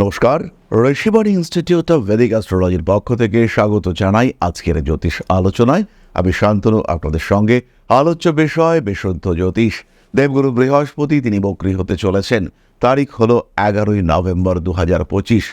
নমস্কার, Rishibani institute of Vedic অ্যাস্ট্রোলজির পক্ষ থেকে স্বাগত জানাই আজকের জ্যোতিষ আলোচনায়। আমি শান্তনু, আপনাদের সঙ্গে আলোচ্য বিষয় বিশুদ্ধ জ্যোতিষ। দেবগুরু বৃহস্পতি, তিনি বক্রি হতে চলেছেন। তারিখ হল এগারোই নভেম্বর দু হাজার পঁচিশ।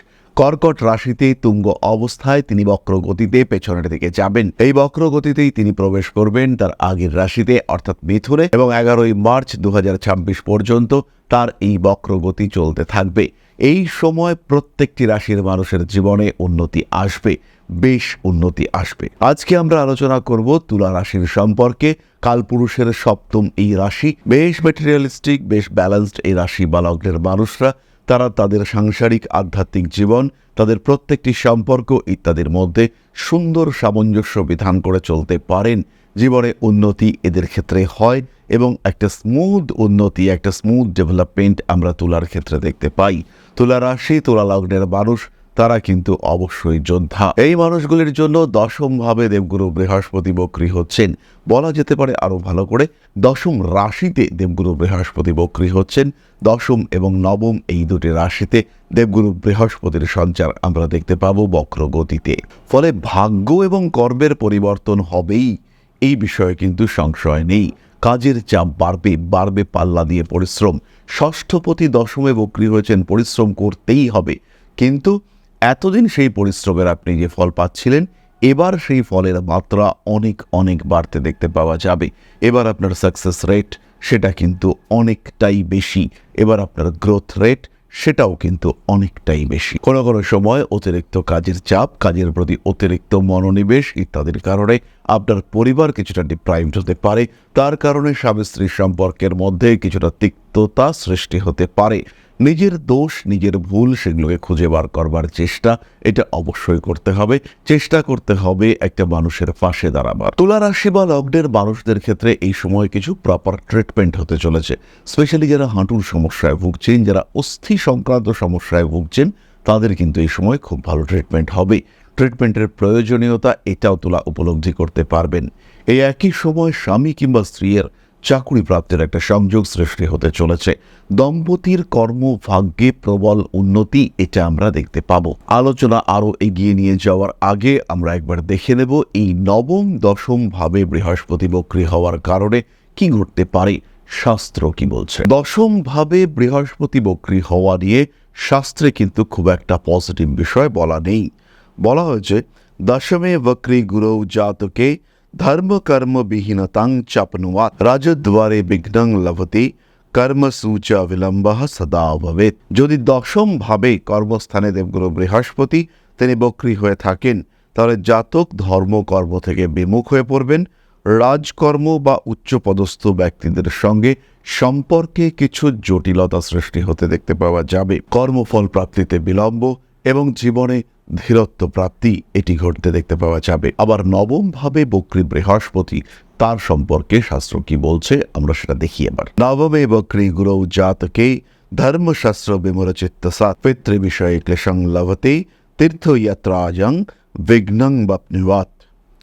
কর্কট রাশিতে তুঙ্গ অবস্থায় তিনি বক্র গতিতে পেছনের দিকে যাবেন। এই বক্র গতিতেই তিনি প্রবেশ করবেন তার আগের রাশিতে, অর্থাৎ মিথুনে, এবং এগারোই মার্চ দুহাজার ছাব্বিশ পর্যন্ত তার এই বক্র গতি চলতে থাকবে। এই সময় প্রত্যেকটি রাশির মানুষের জীবনে উন্নতি আসবে, বেশ উন্নতি আসবে। আজকে আমরা আলোচনা করব তুলা রাশির সম্পর্কে। কালপুরুষের সপ্তম এই রাশি। বেশ মেটেরিয়ালিস্টিক বেশ ব্যালেন্সড এই রাশি বা লগ্নের মানুষরা তারা তাদের সাংসারিক, আধ্যাত্মিক জীবন, তাদের প্রত্যেকটি সম্পর্ক ইত্যাদির মধ্যে সুন্দর সামঞ্জস্য বিধান করে চলতে পারেন। জীবনে উন্নতি এদের ক্ষেত্রে হয় এবং একটা স্মুথ উন্নতি, একটা স্মুথ ডেভেলপমেন্ট আমরা তুলার ক্ষেত্রে দেখতে পাই। তুলা রাশি, তুলা লগ্নের মানুষ তারা কিন্তু অবশ্যই যোদ্ধা। এই মানুষগুলির জন্য দশমভাবে দেবগুরু বৃহস্পতি বক্রী হচ্ছেন। বলা যেতে পারে আরও ভালো করে, দশম রাশিতে দেবগুরু বৃহস্পতি বক্রী হচ্ছেন। দশম এবং নবম এই দুটি রাশিতে দেবগুরু বৃহস্পতির সঞ্চার আমরা দেখতে পাবো বক্র গতিতে ফলে ভাগ্য এবং কর্মের পরিবর্তন হবেই, এই বিষয়ে কিন্তু সংশয় নেই। কাজের চাপ বাড়বে বাড়বে পাল্লা দিয়ে পরিশ্রম। ষষ্ঠপতি দশমে বক্রী হয়েছেন, পরিশ্রম করতেই হবে। কিন্তু এতদিন সেই পরিশ্রমের আপনি যে ফল পাচ্ছিলেন, এবার সেই ফলের মাত্রা অনেক অনেক বাড়তে দেখতে পাওয়া যাবে। এবার আপনার সাকসেস রেট সেটা কিন্তু অনেকটাই বেশি। এবার আপনার গ্রোথ রেট সেটাও কিন্তু অনেকটাই বেশি। কোনো কোনো সময় অতিরিক্ত কাজের চাপ, কাজের প্রতি অতিরিক্ত মনোনিবেশ ইত্যাদির কারণে আপনার পরিবার কিছুটা ডিপ্রাইভড হতে পারে। তার কারণে স্বামী স্ত্রীর সম্পর্কের মধ্যে কিছুটা তিক্ততা সৃষ্টি হতে পারে। নিজের দোষ, নিজের ভুল সেগুলোকে খুঁজে বার করবার চেষ্টা, এটা অবশ্যই করতে হবে। চেষ্টা করতে হবে একটা মানুষের পাশে দাঁড়াবার। তুলা রাশি বা লগ্নের মানুষদের ক্ষেত্রে এই সময় কিছু প্রপার ট্রিটমেন্ট হতে চলেছে। স্পেশালি যারা হাঁটুর সমস্যায় ভুগছেন, যারা অস্থি সংক্রান্ত সমস্যায় ভুগছেন, তাদের কিন্তু এই সময় খুব ভালো ট্রিটমেন্ট হবে। ট্রিটমেন্টের প্রয়োজনীয়তা, এটাও তোলা উপলব্ধি করতে পারবেন। এই একই সময় স্বামী কিংবা স্ত্রীর চাকুরি প্রাপ্তির একটা সংযোগ সৃষ্টি হতে চলেছে। দম্পতির কর্মভাগ্যে প্রবল উন্নতি এটা আমরা দেখতে পাবো। আলোচনা আরও এগিয়ে নিয়ে যাওয়ার আগে আমরা একবার দেখে নেব এই নবম, দশম ভাবে বৃহস্পতি বক্রী হওয়ার কারণে কি ঘটতে পারে, শাস্ত্র কি বলছে? দশম ভাবে বৃহস্পতি বক্রী হওয়া নিয়ে শাস্ত্রে কিন্তু খুব একটা পজিটিভ বিষয় বলা নেই। বলা হয়েছে, দশমে বক্রী গুরু জাতকে ধর্ম কর্ম বিহীনতাং চাপনুয়াত রাজদ্বারে বিঘ্নং লভতে কর্মসূচ বিলম্ব সদা ভবেত যদি দশম ভাবে কর্মস্থানে দেবগুরু বৃহস্পতি তিনি বক্রী হয়ে থাকেন, তাহলে জাতক ধর্ম কর্ম থেকে বিমুখ হয়ে পড়বেন। রাজকর্ম বা উচ্চপদস্থ ব্যক্তিদের সঙ্গে সম্পর্কে কিছু জটিলতা সৃষ্টি হতে দেখতে পাওয়া যাবে। কর্মফল প্রাপ্তিতে বিলম্ব এবং জীবনে ধীরত্ব প্রাপ্তি এটি ঘটতে দেখতে পাওয়া যাবে। আবার নবম ভাবে বক্রী বৃহস্পতি, তার সম্পর্কে শাস্ত্র কি বলছে, আমরা সেটা দেখি এবার। নবমে বক্রী গুরু জাতকে ধর্মশাস্ত্র বিমরচিত্ত সাত পিতৃ বিষয়ে ক্লেশং লভতে তীর্থযাত্রাজং বিঘ্নং বাপনিবাত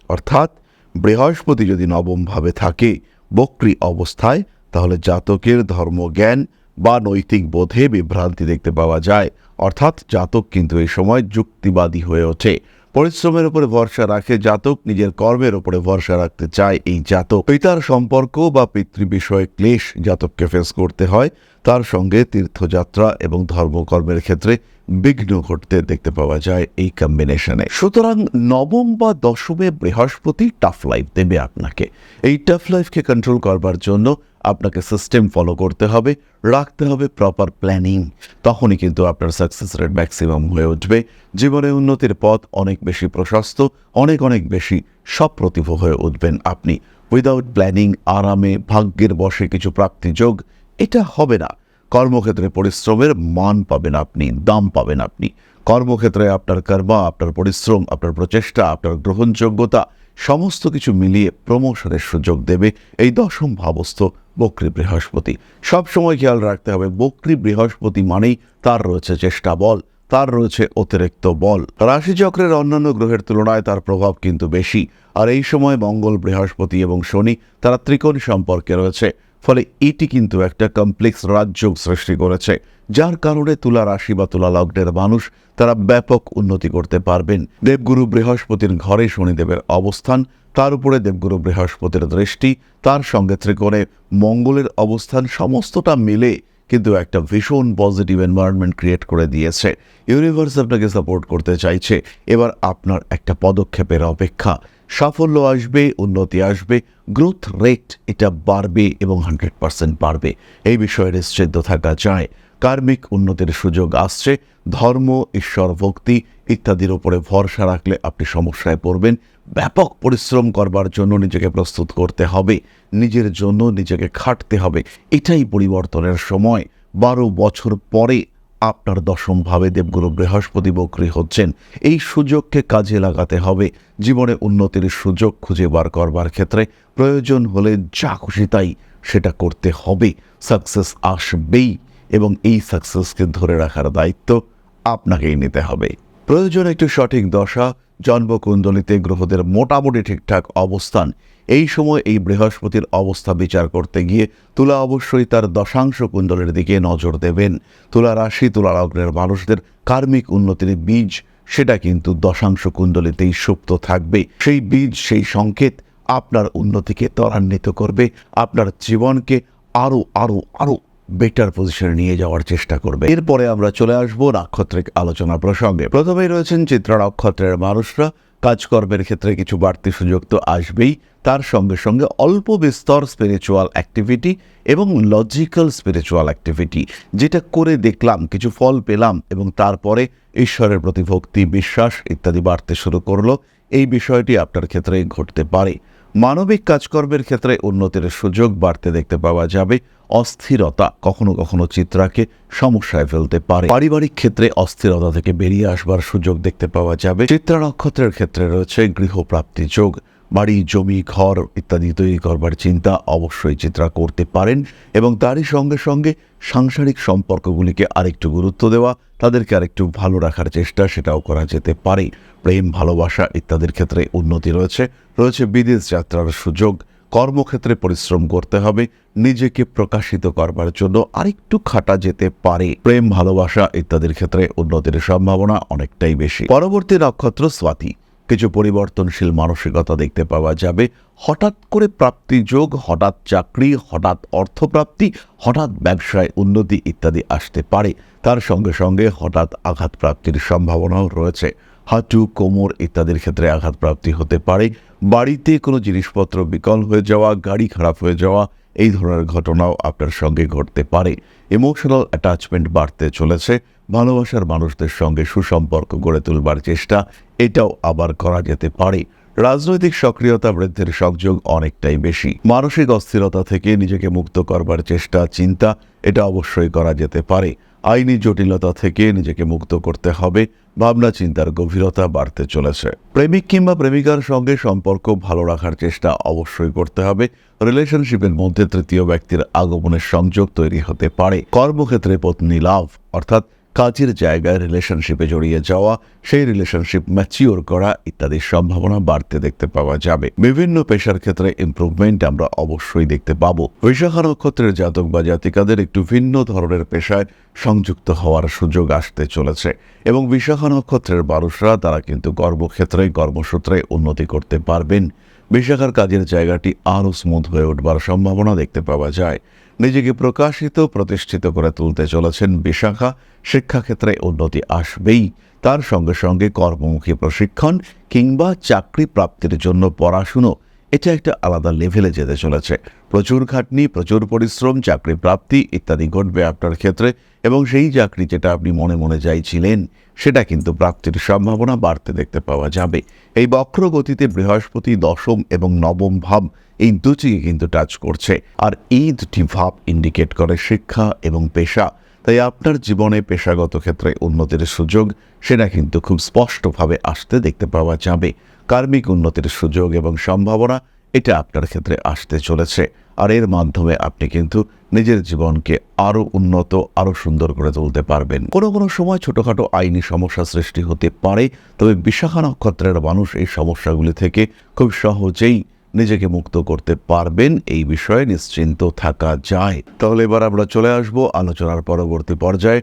অর্থাৎ বৃহস্পতি যদি নবমভাবে থাকে বক্রী অবস্থায়, তাহলে জাতকের ধর্মজ্ঞান বা নৈতিক বোধে বিভ্রান্তি দেখতে পাওয়া যায়। অর্থাৎ জাতক কিন্তু এই সময় যুক্তিবাদী হয়ে ওঠে। পরিশ্রমের উপরে ভরসা রাখে, জাতক নিজের কর্মের উপরে ভরসা রাখতে চায় এই জাতক। পিতার সম্পর্ক বা পিতৃ বিষয়ে ক্লেশ জাতককে ফেস করতে হয়। তার সঙ্গে তীর্থযাত্রা এবং ধর্মকর্মের ক্ষেত্রে বিঘ্ন ঘটতে দেখতে পাওয়া যায় এই কম্বিনেশনে সুতরাং নবম বা দশমে বৃহস্পতি টাফ লাইফ দেবে আপনাকে। এই টাফ লাইফকে কন্ট্রোল করবার জন্য আপনাকে সিস্টেম ফলো করতে হবে, রাখতে হবে প্রপার প্ল্যানিং তখনই কিন্তু আপনার সাকসেস রেট ম্যাক্সিমাম হয়ে উঠবে। জীবনে উন্নতির পথ অনেক বেশি প্রশস্ত, অনেক অনেক বেশি সপ্রতিভ হয়ে উঠবেন আপনি। উইদাউট প্ল্যানিং আরামে, ভাগ্যের বসে কিছু প্রাপ্তিযোগ এটা হবে না। কর্মক্ষেত্রে পরিশ্রমের মান পাবেন আপনি, দাম পাবেন আপনি। কর্মক্ষেত্রে আপনার কর্মা, আপনার পরিশ্রম, আপনার প্রচেষ্টা, আপনার গ্রহণযোগ্যতা সমস্ত কিছু মিলিয়ে প্রমোশনের সুযোগ দেবে এই দশম ভাবস্থ বক্রী বৃহস্পতি। সবসময় খেয়াল রাখতে হবে, বক্রী বৃহস্পতি মানেই তার রয়েছে চেষ্টা বল, তার রয়েছে অতিরিক্ত বল। রাশিচক্রের অন্যান্য গ্রহের তুলনায় তার প্রভাব কিন্তু বেশি, আর এই সময় মঙ্গল বৃহস্পতি এবং শনি তারা ত্রিকোণ সম্পর্কে রয়েছে। ফলে এটি কিন্তু একটা কমপ্লেক্স রাজযোগ সৃষ্টি করেছে, যার কারণে তুলা রাশি বা তুলা লগ্নের মানুষ তারা ব্যাপক উন্নতি করতে পারবেন। দেবগুরু বৃহস্পতির ঘরে শনিদেবের অবস্থান, তার উপরে দেবগুরু বৃহস্পতির দৃষ্টি, তার সঙ্গে ত্রিকোণে মঙ্গলের অবস্থান সমস্তটা মিলে কিন্তু একটা ভীষণ পজিটিভ এনভায়রনমেন্ট ক্রিয়েট করে দিয়েছে। ইউনিভার্স আপনাকে সাপোর্ট করতে চাইছে। এবার আপনার একটা পদক্ষেপের অপেক্ষা। সাফল্য আসবে, উন্নতি আসবে গ্রোথ রেট এটা বাড়বে এবং হান্ড্রেড পার্সেন্ট বাড়বে। এই বিষয়ে নিশ্চিন্ত থাকা যায়। কার্মিক উন্নতির সুযোগ আসছে, ধর্ম, ঈশ্বর, ভক্তি ইত্যাদির উপরে ভরসা রাখলে আপনি সমস্যায় পড়বেন। ব্যাপক পরিশ্রম করবার জন্য নিজেকে প্রস্তুত করতে হবে, নিজের জন্য নিজেকে খাটতে হবে। এটাই পরিবর্তনের সময়। বারো বছর পরে আপনার দশম ভাবে দেবগুরু বৃহস্পতি বক্রী হচ্ছেন। এই সুযোগকে কাজে লাগাতে হবে। জীবনে উন্নতির সুযোগ খুঁজে বার করবার ক্ষেত্রে প্রয়োজন হলে যা খুশি তাই সেটা করতে হবে। সাকসেস আসবেই এবং এই সাকসেসকে ধরে রাখার দায়িত্ব আপনাকেই নিতে হবে। প্রয়োজন একটু সঠিক দশা জন্মকুণ্ডলিতে গ্রহদের মোটামুটি ঠিকঠাক অবস্থান। এই সময় এই বৃহস্পতির অবস্থা বিচার করতে গিয়ে তুলা অবশ্যই তার দশাংশ কুণ্ডলের দিকে নজর দেবেন। তুলা রাশি, তুলা লগ্নের মানুষদের কার্মিক উন্নতির বীজ, সেটা কিন্তু দশাংশ কুণ্ডলিতেই সুপ্ত থাকবে। সেই বীজ, সেই সংকেত আপনার উন্নতিকে ত্বরান্বিত করবে। আপনার জীবনকে আরও আরও আরও বেটার পজিশনে নিয়ে যাওয়ার চেষ্টা করবে। এরপরে আমরা চলে আসব নাক্ষত্রিক আলোচনা প্রসঙ্গে। প্রথমেই রয়েছেন চিত্রা নক্ষত্রের মানুষরা। কাজকর্মের ক্ষেত্রে কিছু বাড়তি সুযোগ তো আসবেই। তার সঙ্গে সঙ্গে অল্প বিস্তর স্পিরিচুয়াল অ্যাক্টিভিটি এবং লজিক্যাল স্পিরিচুয়াল অ্যাক্টিভিটি যেটা করে দেখলাম, কিছু ফল পেলাম এবং তারপরে ঈশ্বরের প্রতি ভক্তি, বিশ্বাস ইত্যাদি বাড়তে শুরু করল। এই বিষয়টি আপনার ক্ষেত্রে ঘটতে পারে। মানবিক কাজকর্মের ক্ষেত্রে উন্নতির সুযোগ বাড়তে দেখতে পাওয়া যাবে অস্থিরতা। কখনো কখনো চিত্রাকে সমস্যায় ফেলতে পারে। পারিবারিক ক্ষেত্রে অস্থিরতা থেকে বেরিয়ে আসবার সুযোগ দেখতে পাওয়া যাবে। চিত্রা নক্ষত্রের ক্ষেত্রে রয়েছে গৃহপ্রাপ্তি যোগ। বাড়ি, জমি, ঘর ইত্যাদি তৈরি করবার চিন্তা অবশ্যই চিত্রা করতে পারেন এবং তারই সঙ্গে সঙ্গে সাংসারিক সম্পর্কগুলিকে আরেকটু গুরুত্ব দেওয়া, তাদেরকে আরেকটু ভালো রাখার চেষ্টা সেটাও করা যেতে পারে। প্রেম, ভালোবাসা ইত্যাদির ক্ষেত্রে উন্নতি রয়েছে। রয়েছে বিদেশ যাত্রার সুযোগ, কর্মক্ষেত্রে পরিশ্রম করতে হবে, নিজেকে প্রকাশিত করবার জন্য আরেকটু খাটা যেতে পারে। প্রেম, ভালোবাসা ইত্যাদির ক্ষেত্রে উন্নতির সম্ভাবনা অনেকটাই বেশি। পরবর্তী নক্ষত্র স্বাতি। কিছু পরিবর্তনশীল মানসিকতা দেখতে পাওয়া যাবে। হঠাৎ করে প্রাপ্তি যোগ, হঠাৎ চাকরি, হঠাৎ অর্থপ্রাপ্তি, হঠাৎ ব্যবসায় উন্নতি ইত্যাদি আসতে পারে। তার সঙ্গে সঙ্গে হঠাৎ আঘাত প্রাপ্তির সম্ভাবনাও রয়েছে। হাঁটু, কোমর ইত্যাদির ক্ষেত্রে আঘাতপ্রাপ্তি হতে পারে। বাড়িতে কোনো জিনিসপত্র বিকল হয়ে যাওয়া, গাড়ি খারাপ হয়ে যাওয়া, এই ধরনের ঘটনাও আপনার সঙ্গে ঘটতে পারে। ইমোশনাল অ্যাটাচমেন্ট বাড়তে চলেছে। ভালোবাসার মানুষদের সঙ্গে সুসম্পর্ক গড়ে তুলবার চেষ্টা এটাও আবার করা যেতে পারে। রাজনৈতিক সক্রিয়তা বৃদ্ধির সংযোগ অনেকটাই বেশি। মানসিক অস্থিরতা থেকে নিজেকে মুক্ত করবার চেষ্টা, চিন্তা, এটা অবশ্যই করা যেতে পারে। আইনি জটিলতা থেকে নিজেকে মুক্ত করতে হবে। ভাবনা চিন্তার গভীরতা বাড়তে চলেছে। প্রেমিক কিংবা প্রেমিকার সঙ্গে সম্পর্ক ভালো রাখার চেষ্টা অবশ্যই করতে হবে। রিলেশনশিপের মধ্যে তৃতীয় ব্যক্তির আগমনের সংযোগ তৈরি হতে পারে। কর্মক্ষেত্রে পত্নী লাভ, অর্থাৎ কাজের জায়গায় রিলেশনশিপে জড়িয়ে যাওয়া, সেই রিলেশনশিপ ম্যাচিওর করা ইত্যাদির সম্ভাবনা বাড়তে দেখতে পাওয়া যাবে। বিভিন্ন পেশার ক্ষেত্রে ইম্প্রুভমেন্ট আমরা অবশ্যই দেখতে পাবো। বৈশাখা নক্ষত্রের জাতক বা জাতিকাদের একটু ভিন্ন ধরনের পেশায় সংযুক্ত হওয়ার সুযোগ আসতে চলেছে এবং বিশাখা নক্ষত্রের মানুষরা তারা কিন্তু কর্মক্ষেত্রে, কর্মসূত্রে উন্নতি করতে পারবেন। বিশাখার কাজের জায়গাটি আরও স্মুথ হয়ে উঠবার সম্ভাবনা দেখতে পাওয়া যায়। নিজেকে প্রকাশিত, প্রতিষ্ঠিত করে তুলতে চলেছেন বিশাখা শিক্ষাক্ষেত্রে উন্নতি আসবেই। তার সঙ্গে সঙ্গে কর্মমুখী প্রশিক্ষণ কিংবা চাকরি প্রাপ্তির জন্য পড়াশুনো, এটা একটা আলাদা লেভেলে যেতে চলেছে। প্রচুর খাটনি, প্রচুর পরিশ্রম, চাকরি প্রাপ্তি ইত্যাদি ঘটবে আপনার ক্ষেত্রে এবং সেই চাকরি যেটা আপনি মনে মনে চাইছিলেন, সেটা কিন্তু প্রাপ্তির সম্ভাবনা বাড়তে দেখতে পাওয়া যাবে। এই বক্র গতিতে বৃহস্পতি দশম এবং নবম ভাব এই দুটিকে কিন্তু টাচ করছে। আর এই দুটি ভাব ইন্ডিকেট করে শিক্ষা এবং পেশা। তাই আপনার জীবনে পেশাগত ক্ষেত্রে উন্নতির সুযোগ, সেটা কিন্তু খুব স্পষ্টভাবে আসতে দেখতে পাওয়া যাবে। কার্মিক উন্নতির সুযোগ এবং সম্ভাবনা, এটা আপনার ক্ষেত্রে আসতে চলেছে। আর এর মাধ্যমে আপনি কিন্তু নিজের জীবনকে আরও উন্নত আরও সুন্দর করে তুলতে পারবেন। কোনো কোনো সময় ছোটোখাটো আইনি সমস্যা সৃষ্টি হতে পারে, তবে বিশাখা নক্ষত্রের মানুষ এই সমস্যাগুলি থেকে খুব সহজেই নিজেকে মুক্ত করতে পারবেন, এই বিষয়ে নিশ্চিন্ত থাকা যায়। তাহলে এবার আমরা চলে আসব আলোচনার পরবর্তী পর্যায়ে।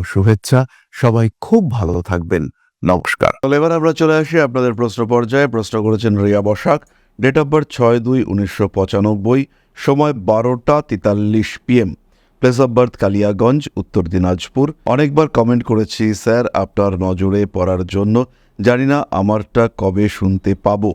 শুভেচ্ছা। সবাই খুব ভালো থাকবেন। নমস্কার। তাহলে এবার আমরা চলে আসি আপনাদের প্রশ্ন পর্যায়ে। প্রশ্ন করেছেন Riya Basak. Date of birth ছয় দুই উনিশশো পঁচানব্বই। সময় বারোটা তেতাল্লিশ PM place of birth Kaliyaganj, Uttar Dinajpur. অনেকবার কমেন্ট করেছি, স্যার, আপনার নজরে পড়ার জন্য। জানি না, আমারটা কবে শুনতে পাবো?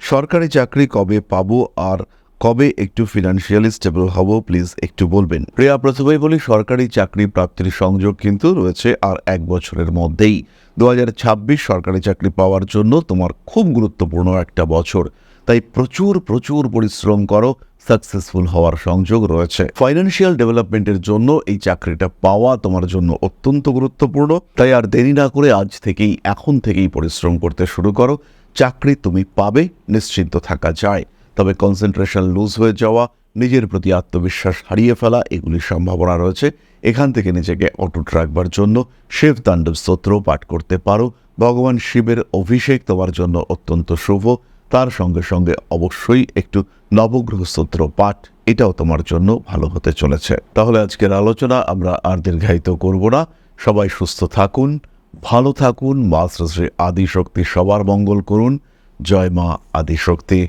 সরকারি চাকরি কবে পাবো? আর কবে একটু ফিনান্সিয়ালি স্টেবল হব প্লিজ একটু বলবেন। প্রিয়া প্রথমেই বলি, সরকারি চাকরি প্রাপ্তির সংযোগ কিন্তু রয়েছে আর এক বছরের মধ্যেই। দু হাজার ছাব্বিশ সরকারি চাকরি পাওয়ার জন্য তোমার খুব গুরুত্বপূর্ণ একটা বছর। তাই প্রচুর প্রচুর পরিশ্রম করো সাকসেসফুল হওয়ার সংযোগ রয়েছে। ফাইন্যান্সিয়াল ডেভেলপমেন্টের জন্য এই চাকরিটা পাওয়া তোমার জন্য অত্যন্ত গুরুত্বপূর্ণ। তাই আর দেরি না করে আজ থেকেই, এখন থেকেই পরিশ্রম করতে শুরু করো। চাকরি তুমি পাবে, নিশ্চিন্ত থাকা যায়। তবে কনসেন্ট্রেশন লুজ হয়ে যাওয়া, নিজের প্রতি আত্মবিশ্বাস হারিয়ে ফেলা, এগুলির সম্ভাবনা রয়েছে। এখান থেকে নিজেকে অটুট রাখবার জন্য শিব তাণ্ডব স্তোত্র পাঠ করতে পারো। ভগবান শিবের অভিষেক তোমার জন্য অত্যন্ত শুভ। তার সঙ্গে সঙ্গে অবশ্যই একটু নবগ্রহ স্তোত্র পাঠ, এটাও তোমার জন্য ভালো হতে চলেছে। তাহলে আজকের আলোচনা আমরা আর দীর্ঘায়িত করব না। সবাই সুস্থ থাকুন, ভালো থাকুন, মা শ্রী আদিশক্তি সবার মঙ্গল করুন। জয় মা আদিশক্তি।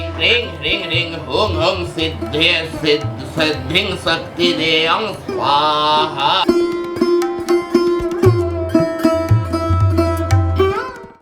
ring ring ring hung hung siddhe siddh siddhing sakti deyang svaha